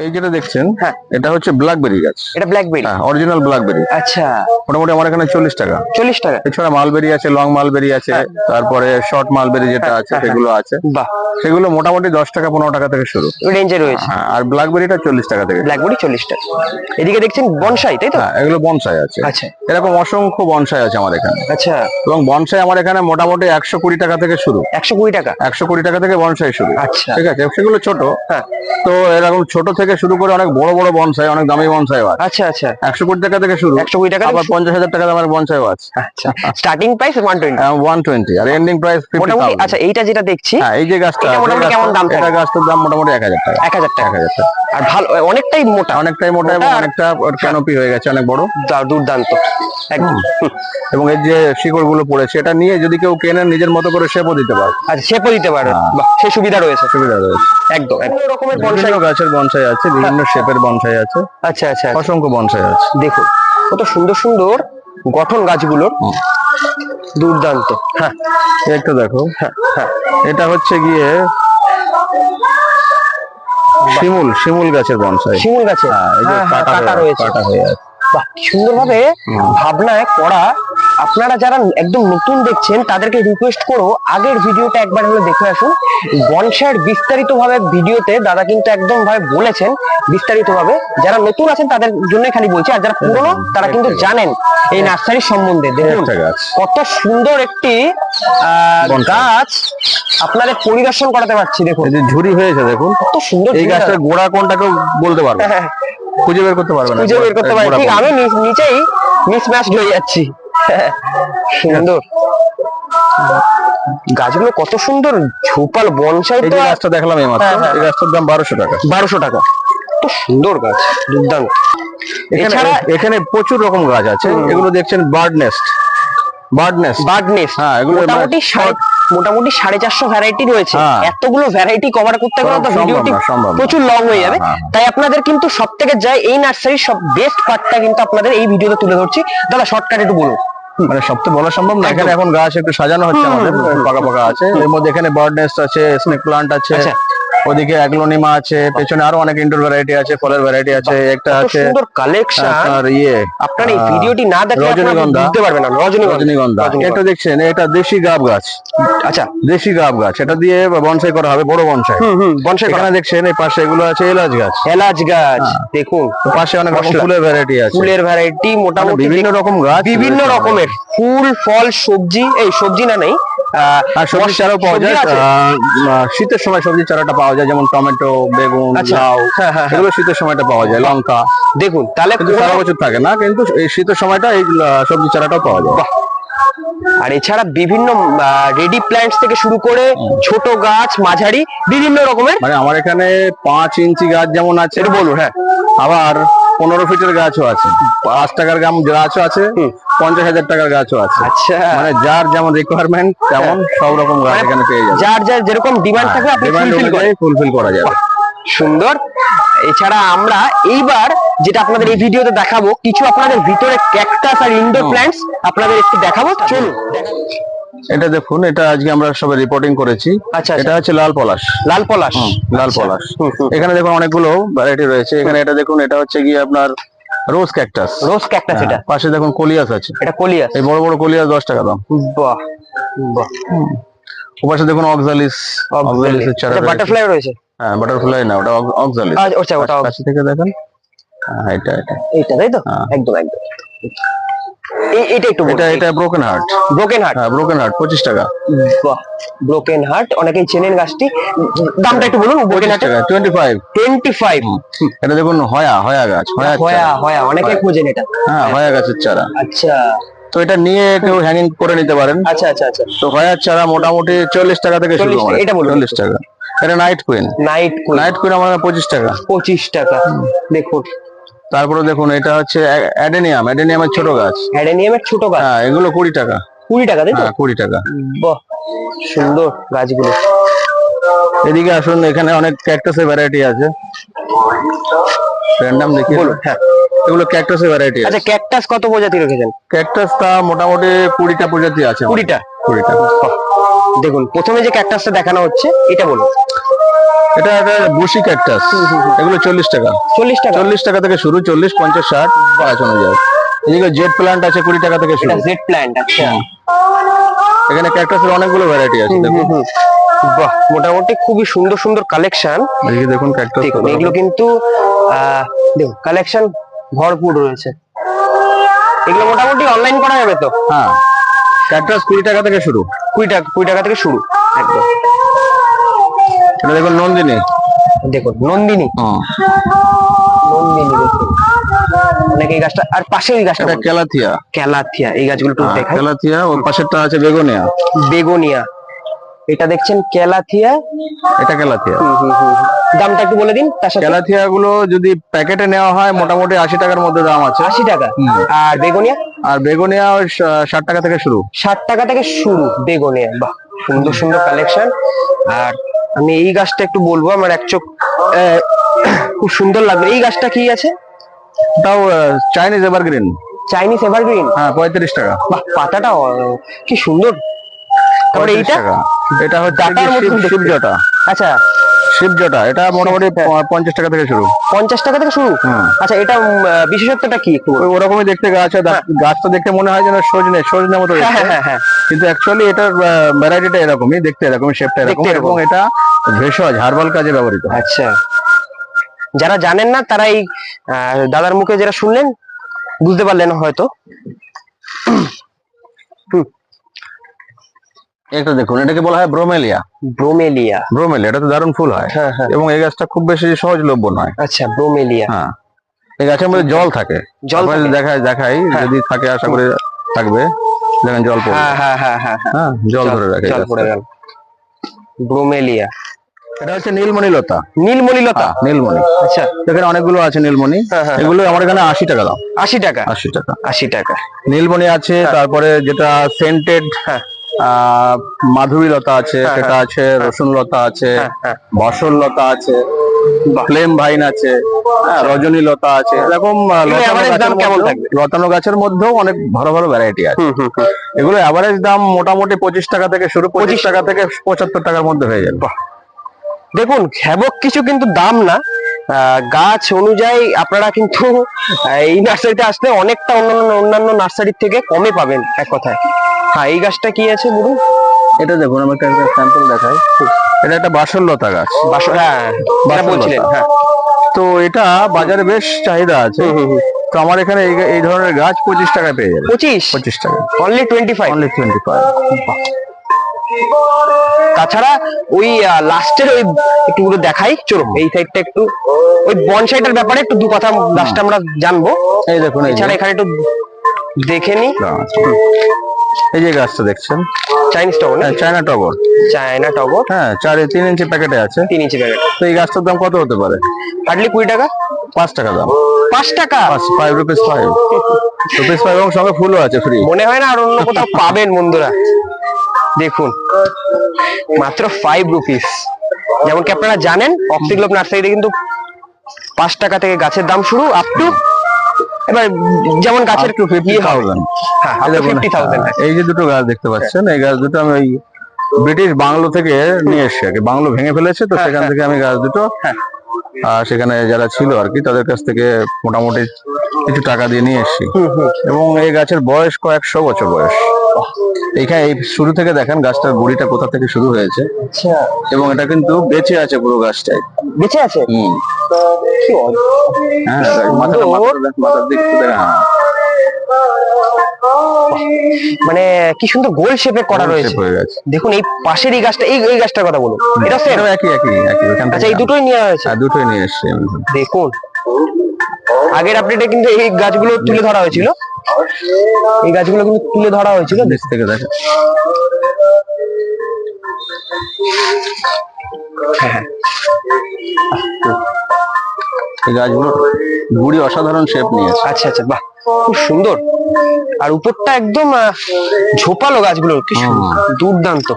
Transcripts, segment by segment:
এই যেটা দেখছেন হ্যাঁ। এটা হচ্ছে ব্ল্যাকবেরি গাছ। এটা ব্ল্যাকবেরি হ্যাঁ অরিজিনাল ব্ল্যাকবেরি আচ্ছা। মোটামুটি আমার এখানে চল্লিশ টাকা। চল্লিশ টাকা। এছাড়া মালবেরি আছে লং মালবেরি আছে তারপরে শর্ট মালবেরি যেটা আছে হ্যাঁ, হ্যাঁ। সেগুলো আছে সেগুলো মোটামুটি দশ টাকা পনেরো টাকা থেকে শুরু। রেঞ্জে রয়েছে। হ্যাঁ আর ব্ল্যাকবেরিটা চল্লিশ টাকা থেকে। ব্ল্যাকবেরি চল্লিশ টাকা। এদিকে দেখছেন বনসাই তাই তো? হ্যাঁ এগুলো বনসাই আছে। আচ্ছা। এরকম অসংখ্য বনসাই আছে আমার এখানে। আচ্ছা। এবং বনসাই আমার এখানে মোটামুটি একশো কুড়ি টাকা থেকে শুরু। একশো কুড়ি টাকা? একশো কুড়ি টাকা থেকে বনসাই শুরু। আচ্ছা। ঠিক আছে? সেগুলো ছোট। হ্যাঁ। তো এরকম ছোট থেকে শুরু করে অনেক বড় বড় বনসাই অনেক দামি বনসাই আছে। আচ্ছা আচ্ছা। একশো কোটি টাকা থেকে শুরু। একশো কুড়ি টাকা আবার পঞ্চাশ হাজার টাকা দামের বনসাইও আছে। আচ্ছা। Starting price one twenty one twenty আর এন্ডিং প্রাইস মোটামুটি আচ্ছা এইটা যেটা দেখছি হ্যাঁ এই যে গাছটা মোটামুটি কেমন দাম এটা গাছটার দাম মোটামুটি এক হাজার টাকা। এক হাজার এক টাকা হাজার টাকা। আর ভালো অনেকটাই মোটা। অনেকটাই মোটা এবং অনেকটা ক্যানোপি হয়ে গেছে অনেক বড়। দুর্দান্ত। একদম। এবং এর যে শিকড়গুলো পড়েছে এটা নিয়ে যদি কেউ কেনে নিজের মতো করে শেপও দিতে পারে। আচ্ছা শেপও দিতে পারে। হ্যাঁ। সে সুবিধা রয়েছে। সুবিধা রয়েছে। একদম একদম। রকমের বনসাই গাছের বনসাই আছে বিভিন্ন শেপের বনসাই আছে। আচ্ছা আচ্ছা আচ্ছা। অসংখ্য বনসাই আছে। দেখুন কত সুন্দর সুন্দর গঠন গাছগুলোর দুর্দান্ত। হ্যাঁ। একটু দেখো। হ্যাঁ হ্যাঁ। এটা হচ্ছে গিয়ে শিমুল শিমুল গাছের বনসাই। শিমুল গাছে হ্যাঁ হ্যাঁ, কাটা রয়েছে। কাটা হয়ে আছে। বাহ সুন্দরভাবে। ভাবনায় করা আপনারা যারা একদম নতুন দেখছেন তাদেরকে রিকোয়েস্ট করো আগের ভিডিওটা একবার হলে দেখে আসুন। বনসাইয়ের বিস্তারিত ভাবে ভিডিওতে দাদা কিন্তু একদম ভাবে বলেছেন বিস্তারিত ভাবে যারা নতুন আছেন তাদের জন্য খালি বলছি আর যারা পুরনো তারা কিন্তু জানেন এই নার্সারির সম্বন্ধে। দেখুন কত সুন্দর একটি আহ, গাছ আপনাদের পরিদর্শন করাতে পারছি দেখুন। ঝুরি হয়েছে দেখুন। কত সুন্দর এই ঝুড়ি গাছটার গোড়া কোনটা কেউ বলতে পারবে হ্যাঁ, খুঁজে বের করতে পারবে না খুঁজে বের করতে পারি গোড়া ঠিক আমি নিচ- নিচেই মিসম্যাচ হয়ে যাচ্ছি। সুন্দর। গাছগুলো কত সুন্দর ঝোপাল বনসাই তো গাছটা দেখলাম এই মাত্র। হ্যাঁ, হ্যাঁ। এই গাছটার দাম বারোশো টাকা। বারোশো টাকা। কত সুন্দর গাছ দুর্দান্ত। এখানে এছাড়া এখানে প্রচুর রকম গাছ আছে। এগুলো দেখছেন bird nest. Bird nest. Bird nest হ্যাঁ এগুলো মোটামুটি মোটামুটি সাড়ে চারশো ভ্যারাইটি রয়েছে। হ্যাঁ। এতগুলো ভ্যারাইটি কভার করতে গেলে তো ভিডিওটি। প্রচুর লং হয়ে যাবে। তাই আপনাদের কিন্তু সব থেকে যায় এই নার্সারির সব বেস্ট পার্টটা কিন্তু আপনাদের এই ভিডিওতে তুলে ধরছি। দাদা শর্টকাট একটু বলুন। মানে সব তো বলা সম্ভব না এখানে এখন গাছ একটু সাজানো হচ্ছে আমাদের। পাকা পাকা আছে এর মধ্যে এখানে বার্ড নেস্ট আছে স্নেক প্লান্ট আছে আচ্ছা। ওদিকে অ্যাগ্লোনিমা আছে পেছনে আরও অনেক ইনডোর ভ্যারাইটি আছে ফলের ভ্যারাইটি আছে একটা আছে সুন্দর কালেকশন আপনার ইয়ে আপনার এই ভিডিওটি না দেখলে আপনারা রজনীগন্ধা। বুঝতে পারবেন না রজনীগন্ধা। এটা দেখছেন এটা দেশি গাব গাছ। আচ্ছা। দেশি গাব গাছ এটা দিয়ে বনসাই করা হবে বড় বনসাই। বনসাই এখানে দেখছেন এই পাশে এগুলো আছে এলাচ গাছ। এলাচ গাছ দেখুন। পাশে অনেক রকম। ফুলের ভ্যারাইটি আছে। ফুলের ভ্যারাইটি মানে মোটামুটি বিভিন্ন রকম গাছ বিভিন্ন রকমের। ফুল ফল সবজি এই সবজি না নেই আর সবজি চারাও পাওয়া যায় শীতের সময় সবজি চারাটা পাওয়া যায় যেমন টমেটো বেগুন আচ্ছা। লাউ হ্যাঁ, হ্যাঁ, হ্যাঁ। এগুলো শীতের সময়টা পাওয়া যায় লঙ্কা দেখুন তাহলে সারা বছর থাকে না কিন্তু এই শীতের সময়টা এই সবজি চারাটাও পাওয়া যায় আর এছাড়া বিভিন্ন রেডি প্ল্যান্টস থেকে শুরু করে ছোট গাছ মাঝারি বিভিন্ন রকমের মানে আমার এখানে পাঁচ ইঞ্চি গাছ যেমন আছে বলুন হ্যাঁ আবার পনেরো ফিটের গাছও আছে পাঁচ টাকার গাম গাছও আছে। পঞ্চাশ হাজার টাকার গাছও আছে। আচ্ছা। মানে যার যেমন রিকোয়ারমেন্ট তেমন সব রকম গাছ মানে এখানে পেয়ে যাবে। যার যার যেরকম ডিমান্ড থাকবে আপনি ফুলফিল করেন। ফুলফিল করা যাবে। সুন্দর। এছাড়া আমরা এইবার যেটা আপনাদের এই ভিডিওতে দেখাবো কিছু আপনাদের ভিতরে ক্যাকটাস আর ইনডোর। প্ল্যান্টস আপনাদের একটু দেখাবো। চলুন এটা দেখুন এটা আজকে আমরা সবাই রিপোর্টিং করেছি। আচ্ছা এটা আচ্ছা হচ্ছে লাল পলাশ। লাল পলাশ। লাল আচ্ছা। পলাশ। এখানে দেখুন অনেকগুলো ভ্যারাইটি রয়েছে। এখানে এটা দেখুন এটা হচ্ছে গিয়ে আপনার রোজ ক্যাকটাস রোজ ক্যাকটাস এটা। পাশে দেখুন কলিয়াস আছে। এটা কলিয়াস। এই বড় বড় কলিয়াস দশ টাকা দাম। বাহ বাহ। ওপাশে দেখুন অক্সালিস অক্সালিস চারা বাটারফ্লাই রয়েছে? হ্যাঁ বাটারফ্লাই না ওটা অক্সালিস আচ্ছা, ওটা কাছে থেকে দেখেন। হ্যাঁ এটা এটা। এইটা তাই তো? হ্যাঁ। একদম একদম। এটা একটু এটা এটা ব্রোকেন হার্ট ব্রোকেন হার্ট হ্যাঁ ব্রোকেন হার্ট পঁচিশ টাকা। বাহ ব্রোকেন হার্ট অনেকেই চেনেন গাছটি। দামটা একটু বলুন ব্রোকেন পঁচিশ হার্টের টাকা টোয়েন্টি ফাইভ টোয়েন্টি ফাইভ এটা দেখুন হয়া হয়া গাছ হয়া হয়া হয়া অনেকে খোঁজেন এটা। হ্যাঁ হয়া গাছের চারা। আচ্ছা। তো এটা নিয়ে কেউ হ্যাঙ্গিং করে নিতে পারেন। আচ্ছা আচ্ছা আচ্ছা। তো হয়ার চারা মোটামুটি চল্লিশ টাকা থেকে শুরু 40 টাকা, এটা বলুন। চল্লিশ টাকা। এটা night queen night queen night queen আমার পঁচিশ টাকা। পঁচিশ টাকা। দেখুন। তারপরে দেখুন এটা হচ্ছে অ্যাডেনিয়াম। অ্যাডেনিয়ামের ছোট গাছ। অ্যাডেনিয়ামের ছোট গাছ? হ্যাঁ এগুলো কুড়ি টাকা। কুড়ি টাকা তাই তো? হ্যাঁ কুড়ি টাকা। বাহ সুন্দর গাছগুলো। এদিকে আসুন এখানে অনেক ক্যাকটাসের ভ্যারাইটি আছে। র্যান্ডাম দেখি হ্যাঁ। এগুলো ক্যাকটাসের ভ্যারাইটি আচ্ছা ক্যাকটাস কত প্রজাতি রেখেছেন? ক্যাকটাস তা মোটামুটি কুড়িটা প্রজাতি আছে। কুড়িটা? কুড়িটা। দেখুন প্রথমে যে ক্যাকটাসটা দেখানো হচ্ছে এটা বলুন। এটা একটা বুশি ক্যাকটাস এগুলো চল্লিশ টাকা। চল্লিশ টাকা। চল্লিশ টাকা থেকে শুরু চল্লিশ পঞ্চাশ ষাট গাছ অনুযায়ী। এদিকে জেট প্ল্যান্ট আছে কুড়ি টাকা থেকে শুরু। জেড প্ল্যান্ট আচ্ছা। এখানে ক্যাকটাসের অনেকগুলো ভ্যারাইটি আছে দেখুন। বাহ মোটামুটি খুবই সুন্দর সুন্দর কালেকশন এদিকে দেখুন ক্যাকটাস এগুলো কিন্তু দেখুন কালেকশন ভরপুর রয়েছে। এগুলো মোটামুটি অনলাইন করা যাবে তো? হ্যাঁ। ক্যাকটাস কুড়ি টাকা থেকে শুরু। কুড়ি টাকা কুড়ি টাকা থেকে শুরু একদম। এটা দেখুন নন্দিনী। দেখুন নন্দিনী। নন্দিনী দেখুন। অনেক এই গাছটা? আর পাশে ওই গাছটা এটা ক্যালাথিয়া ক্যালাথিয়া এই গাছগুলো একটু দেখাই। ক্যালাথিয়া ওর পাশেরটা আছে বেগুনিয়া। বেগোনিয়া। এটা দেখছেন ক্যালাথিয়া এটা ক্যালাথিয়া। দামটা একটু বলে দিন ক্যালাথিয়া গুলো যদি প্যাকেটে নেওয়া হয় মোটামুটি আশি টাকার মধ্যে দাম আছে। আশি টাকা। আর বেগোনিয়া? আর বেগুনিয়া ওই ষাট টাকা থেকে শুরু। ষাট টাকা থেকে শুরু বেগোনিয়া। বাহ সুন্দর সুন্দর কালেকশন আর আমি এই গাছটা একটু বলব আমার এক চোখ খুব সুন্দর লাগবে। এই গাছটা কি আছে? তাও চাইনিজ এভারগ্রিন চাইনিজ এভারগ্রিন হ্যাঁ পঁয়ত্রিশ টাকা। বাহ পাতাটা কি সুন্দর। তারপরে এইটা। এটা হচ্ছে। শিবজটা। আচ্ছা। শিবজটা এটা মোটামুটি পঞ্চাশ টাকা থেকে শুরু। পঞ্চাশ টাকা থেকে শুরু? আচ্ছা এটা বিশেষত্বটা কি? ওরকমই দেখতে গাছ গাছটা দেখতে মনে হয় যেন সজনে সজনে মতো হ্যাঁ। হ্যাঁ হ্যাঁ হ্যাঁ। কিন্তু অ্যাকচুয়ালি এটার ভ্যারাইটিটা এরকমই দেখতে এরকমই শেপটা এরকম দেখতে এরকম। এবং এটা ভেষজ হার্বাল কাজে ব্যবহৃত আচ্ছা। যারা জানেন না তারা এই আহ, দাদার মুখে যেটা শুনলেন বুঝতে পারলেন হয়তো। এটা দেখুন এটাকে বলা হয় ব্রোমেলিয়া। ব্রোমেলিয়া। ব্রোমেলিয়া এটা তো দারুণ ফুল হয়। হ্যাঁ হ্যাঁ। এবং এই গাছটা খুব বেশি সহজলভ্য নয়। আচ্ছা ব্রোমেলিয়া। হ্যাঁ। এই গাছের মধ্যে জল থাকে। জল থাকে? দেখাই দেখাই হ্যাঁ। যদি থাকে আশা করি থাকবে। দেখেন জল হ্যাঁ হ্যাঁ হ্যাঁ হ্যাঁ হ্যাঁ। হ্যাঁ জল ধরে রাখে জল পড়ে গেল। ব্রোমেলিয়া। এটা হচ্ছে নীলমণি লতা নীলমণিলতা? হ্যাঁ, নীলমণি। আচ্ছা। এখানে অনেকগুলো আছে নীলমণি। হ্যাঁ, হ্যাঁ, এগুলো আমার এখানে আশি টাকা দাম। আশি টাকা? আশি টাকা। আশি টাকা। নীলমণি আছে তারপরে যেটা সেন্টেড। মাধুরী লতা আছে সেটা আছে রসুন লতা আছে বসল লতা আছে ফ্লেম ভাইন আছে হ্যাঁ, রজনী লতা আছে এরকম লতানো গাছের কেমন মধ্যেও- লতানো গাছের মধ্যেও অনেক ভালো ভালো ভ্যারাইটি আছে। এগুলো অ্যাভারেজ দাম মোটামুটি পঁচিশ টাকা থেকে শুরু পঁচিশ টাকা থেকে পঁচাত্তর টাকার মধ্যে হয়ে যাবে। দেখুন হ্যাবক কিছু কিন্তু দাম না। গাছ অনুযায়ী আপনারা কিন্তু এই নার্সারিতে আসলে অনেকটা অন্যান্য অন্যান্য নার্সারির থেকে কমে পাবেন এক কথায়। হ্যাঁ এই গাছটা কি আছে বলুন? এটা দেখুন আমি একটা স্যাম্পল দেখাই। এটা একটা বাসল লতা গাছ। বাস হ্যাঁ বলছিলেন হ্যাঁ। তো এটা বাজারে বেশ চাহিদা আছে। তো আমার এখানে এই এই ধরনের গাছ পঁচিশ টাকায় পেয়ে যাবে পঁচিশ? পঁচিশ টাকা only twenty five only twenty five তাছাড়া ওই লাস্টের ওই একটু পুরো দেখাই। চলো এই সাইডটা একটু ওই বনসাইটার ব্যাপারে একটু দু কথা লাস্টে আমরা জানব। এই দেখুন এছাড়া এখানে একটু দেখে নি। এই যে গাছটা দেখছেন? চাইনিজ টগর না চায়না টগর চায়না টগর হ্যাঁ চার তিন ইঞ্চি প্যাকেটে আছে। তিন ইঞ্চি প্যাকেট তো এই গাছটার দাম কত হতে পারে? হার্ডলি কুড়ি টাকা? পাঁচ টাকা দাম। পাঁচ টাকা? Five rupees five rupees five এবং সঙ্গে ফুলও আছে ফ্রি মনে হয় না আর অন্য কোথাও পাবেন বন্ধুরা। দেখুন মাত্র ফাইভ রুপিস যেমন কি আপনারা জানেন অক্সিগ্লোব নার্সারিতে কিন্তু পাঁচ টাকা থেকে গাছের দাম শুরু আপ টু এবার যেমন গাছের ফিফটি ইয়ে থাউজেন্ড হ্যাঁ ফিফটি থাউজেন্ড এই যে দুটো গাছ দেখতে পাচ্ছেন এই গাছ দুটো আমি ওই ব্রিটিশ বাংলো থেকে নিয়ে এসেছি বাংলো ভেঙে ফেলেছে তো হ্যাঁ, সেখান হ্যাঁ। থেকে আমি গাছ দুটো হ্যাঁ। সেখানে যারা ছিল আর কি তাদের কাছ থেকে মোটামুটি কিছু টাকা দিয়ে নিয়ে এসছি। এবং এই গাছের বয়স কয়েকশো বছর বয়স। এখানে এই শুরু থেকে দেখেন গাছটার গুড়িটা কোথা থেকে শুরু হয়েছে। আচ্ছা। এবং এটা কিন্তু বেঁচে আছে পুরো গাছটাই বেঁচে আছে? হুম। হ্যাঁ মাথার দিক থেকে হ্যাঁ, মানে কি সুন্দর গোল শেপে করা রয়েছে। হয়ে দেখুন এই পাশের এই গাছটা এই এই গাছটার কথা বলুন। এটা সেম একই একই একই আচ্ছা এই দুটোই নেওয়া হয়েছে হ্যাঁ, দুটোই নিয়ে এসেছি। দেখুন। আগের আপডেটে কিন্তু এই গাছগুলো তুলে ধরা হয়েছিল। এই গাছগুলো কিন্তু তুলে ধরা হয়েছিল। নিচ থেকে এই গাছগুলো গুড়ি অসাধারণ শেপ নিয়েছে। আচ্ছা আচ্ছা বাহ খুব সুন্দর। আর উপরটা একদম ঝোপালো গাছগুলো কি দুর্দান্ত।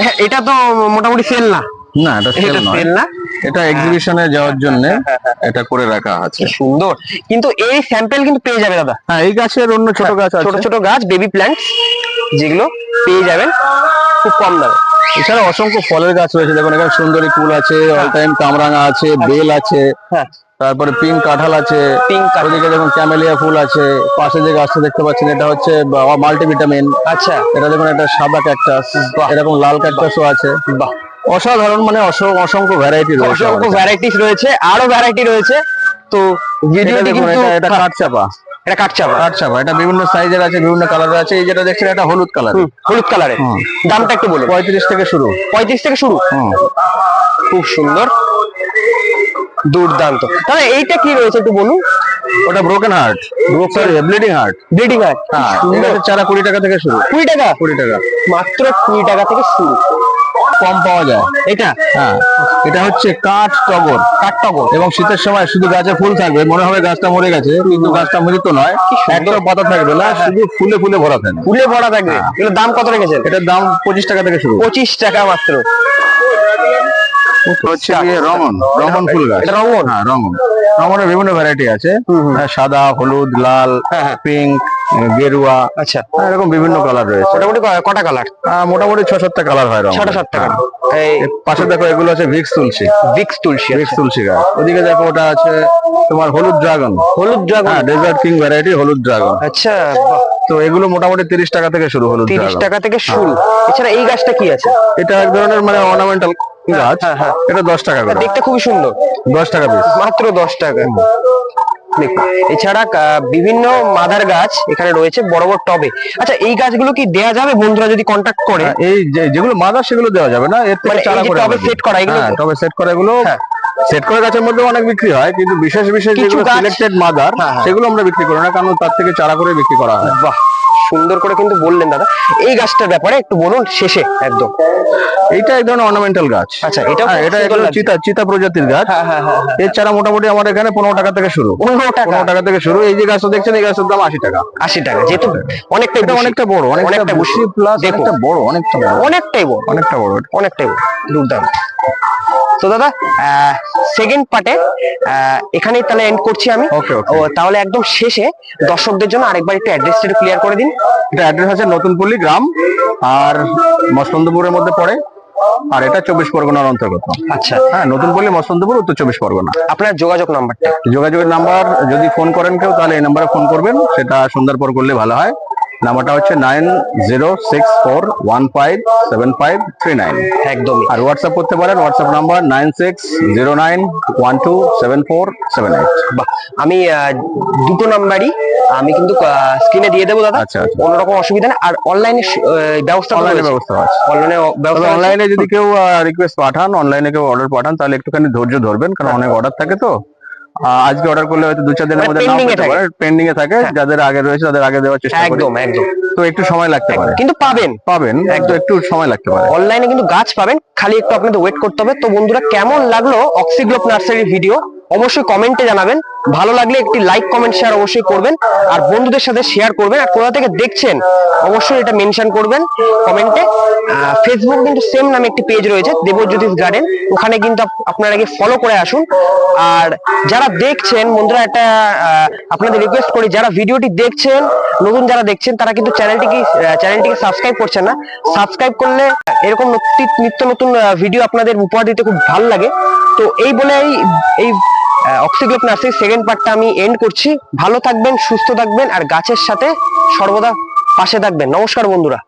হ্যাঁ, এটা তো মোটামুটি সেল না। না এটা সেল এটা নয়। না? এটা এক্সিবিশনে যাওয়ার জন্য এটা করে রাখা আছে। সুন্দর। কিন্তু এই স্যাম্পেল কিন্তু পেয়ে যাবে দাদা। হ্যাঁ এই গাছের অন্য ছোট গাছ ছোট ছোট গাছ বেবি প্ল্যান্টস যেগুলো পেয়ে যাবেন। খুব কম দামে। এছাড়া অসংখ্য ফলের গাছ রয়েছে। দেখুন এখানে সুন্দরী কুল আছে অল টাইম কামরাঙা আছে বেল আছে হ্যাঁ। তারপরে পিঙ্ক কাঁঠাল আছে। পিঙ্ক ওদিকে দেখুন ক্যামেলিয়া ফুল আছে। পাশে যে গাছটা দেখতে পাচ্ছেন এটা হচ্ছে মাল্টিভিটামিন আচ্ছা। এটা দেখুন একটা সাদা ক্যাকটাস এরকম লাল ক্যাকটাসও আছে। বাহ। অসাধারণ মানে অস- অসংখ্য ভ্যারাইটি রয়েছে অসংখ্য ভ্যারাইটিস রয়েছে আরও ভ্যারাইটি রয়েছে। তো ভিডিও দেখুন এটা এটা হ্যাঁ, কাঠচাপা। এটা কাটচাপা কাঠচাপা এটা বিভিন্ন সাইজের আছে বিভিন্ন কালারের আছে এই যেটা দেখছেন এটা হলুদ কালার হলুদ কালারের দামটা একটু বলুন। পঁয়ত্রিশ থেকে শুরু। পঁয়ত্রিশ থেকে শুরু? খুব সুন্দর। দুর্দান্ত। তাহলে এইটা কি রয়েছে একটু বলুন? ওটা broken heart sorry bleeding heart bleeding হয় হ্যাঁ চারা কুড়ি টাকা থেকে শুরু। কুড়ি টাকা? কুড়ি টাকা। মাত্র কুড়ি টাকা থেকে শুরু। কম পাওয়া যায়। এটা? হ্যাঁ। এটা হচ্ছে কাঠ টগর কাঠ টগর। এবং শীতের সময় শুধু গাছে ফুল থাকবে মনে হবে গাছটা মরে গেছে কিন্তু গাছটা মৃত নয় একটা পাতা থাকবে না শুধু ফুলে ফুলে ভরা থাকবে। ফুলে ভরা থাকবে। এগুলোর দাম কত রেখেছেন? এটার দাম পঁচিশ টাকা থেকে শুরু। পঁচিশ টাকা মাত্র। হচ্ছে রঙন ফুল গাছ। এটা রঙন? হ্যাঁ বিভিন্ন ভ্যারাইটি আছে। হ্যাঁ, সাদা হলুদ লাল হ্যাঁ, হ্যাঁ। পিঙ্ক গেরুয়া আচ্ছা। হ্যাঁ, এরকম বিভিন্ন কালার রয়েছে। মোটামুটি কটা কালার মোটামুটি ছ সাতটা কালার হয় রঙ ছটা সাতটা কালার এই পাশে দেখো এগুলো আছে Vicks tulsi. Vicks tulsi Vicks. Tulsi গাছ। ওদিকে দেখো ওটা আছে তোমার হলুদ ড্রাগন হলুদ ড্রাগন হ্যাঁ ডেজার্ট কিং ভ্যারাইটি হলুদ ড্রাগন আচ্ছা তো এগুলো মোটামুটি তিরিশ টাকা থেকে শুরু হলুদ তিরিশ টাকা থেকে শুরু। এছাড়া এই গাছটা কি আছে? এটা এক ধরনের মানে অর্নামেন্টাল গাছ। হ্যাঁ, হ্যাঁ। এটা দশ টাকা দেখতে খুবই সুন্দর। দশ টাকা পিস মাত্র দশ টাকা। দেখুন এছাড়া বিভিন্ন মাদার গাছ এখানে রয়েছে বড় বড় টবে। আচ্ছা এই গাছগুলো কি দেওয়া যাবে? বন্ধুরা যদি কন্ট্যাক্ট করে। এই যেগুলো মাদার সেগুলো দেওয়া যাবে না? এর থেকে মানে চারা করে টবে সেট করা, এগুলো হ্যাঁ, টবে সেট করা এগুলো। হ্যাঁ। সেট করা গাছের মধ্যে অনেক বিক্রি হয় কিন্তু বিশেষ বিশেষ যেগুলো সিলেক্টেড মাদার হ্যাঁ, হ্যাঁ। সেগুলো আমরা বিক্রি করি না কারণ তার থেকে চারা করে বিক্রি করা হয়। বাহ। সুন্দর করে কিন্তু বললেন দাদা। এই গাছটার ব্যাপারে একটু বলুন শেষে একদম। এইটা এক ধরনের অর্নামেন্টাল গাছ। আচ্ছা, হ্যাঁ, এটা সুন্দর চিতা চিতা প্রজাতির গাছ। হ্যাঁ হ্যাঁ। এর চারা মোটামুটি আমার এখানে পনেরো টাকা থেকে শুরু। পনেরো টাকা। পনেরো টাকা থেকে শুরু। এই যে গাছটা দেখছেন এই গাছের দাম আশি টাকা। আশি টাকা যেহেতু অনেকটা এটা অনেকটা বড় অনেকটা বেশি। প্লাস। অনেকটা বড় অনেকটা বড়। অনেকটাই বড়। অনেকটা বড়। অনেকটাই বড়। দুর্দান্ত। তো দাদা সেকেন্ড পার্টে এখানেই তাহলে এন্ড করছি আমি। তাহলে একদম শেষে দর্শকদের জন্য আরেকবার একটু অ্যাড্রেসটা একটু ক্লিয়ার করে দিন। এটা অ্যাড্রেস আছে নতুনপল্লী গ্রাম আর মসলন্দপুরের মধ্যে পড়ে আর এটা চব্বিশ পরগনার অন্তর্গত। আচ্ছা। হ্যাঁ নতুনপল্লী মসলন্দপুর উত্তর চব্বিশ পরগনা। আপনার যোগাযোগ নাম্বারটা? যোগাযোগের নাম্বার যদি ফোন করেন কেউ তাহলে এই নাম্বারে ফোন করবেন সেটা সন্ধ্যার পর করলে ভালো হয়। নাম্বারটা হচ্ছে nine zero six four one five seven five three nine. একদমই। আর হোয়াটসঅ্যাপ করতে পারেন WhatsApp number nine six zero nine one two seven four seven eight. আমি দুটো নাম্বারই আমি কিন্তু স্ক্রিনে দিয়ে দেবো দাদা। আচ্ছা, আচ্ছা। কোনো রকম অসুবিধা নেই। আর অনলাইনে ব্যবস্থা অনলাইনে ব্যবস্থা আছে। অনলাইনে ব্যবস্থা অনলাইনে যদি কেউ রিকোয়েস্ট পাঠান অনলাইনে কেউ অর্ডার পাঠান তাহলে একটুখানি ধৈর্য ধরবেন কারণ অনেক অর্ডার থাকে তো। আজকে অর্ডার করলে হয়তো দু চার দিনের মানে মধ্যে নাও পেতে থাকে। পারে। পেন্ডিং এ থাকে যাদের আগে রয়েছে তাদের আগে দেওয়ার চেষ্টা করি। একদম একদম। তো একটু সময় লাগতে পারে। কিন্তু পাবেন। পাবেন একদম। একটু সময় লাগতে পারে। অনলাইনে কিন্তু গাছ পাবেন খালি একটু আপনাদের ওয়েট করতে হবে। তো বন্ধুরা কেমন লাগল অক্সিগ্লোপ নার্সারির ভিডিও অবশ্যই কমেন্টে জানাবেন। ভালো লাগলে একটি লাইক কমেন্ট শেয়ার অবশ্যই করবেন। আর বন্ধুদের সাথে শেয়ার করবেন। আর কোথা থেকে দেখছেন, অবশ্যই এটা মেনশন করবেন কমেন্টে ফেসবুক কিন্তু সেম নামে একটি পেজ রয়েছে, দেবজ্যোতিষ গার্ডেন ওখানে কিন্তু আপনারা গিয়ে ফলো করে আসুন। আর যারা দেখছেন, বন্ধুরা একটা আপনাদের রিকোয়েস্ট করি, যারা ভিডিওটি দেখছেন, নতুন যারা দেখছেন, তারা কিন্তু চ্যানেলটিকে চ্যানেলটিকে সাবস্ক্রাইব করছেন না। সাবস্ক্রাইব করলে এরকম নতি- নিত্য নতুন ভিডিও আপনাদের উপহার দিতে খুব ভালো লাগে। তো এই বলে এই অক্সিগ্লোপ নার্সারি সেকেন্ড পার্টটা আমি এন্ড করছি। ভালো থাকবেন, সুস্থ থাকবেন, আর গাছের সাথে সর্বদা পাশে থাকবেন। নমস্কার বন্ধুরা।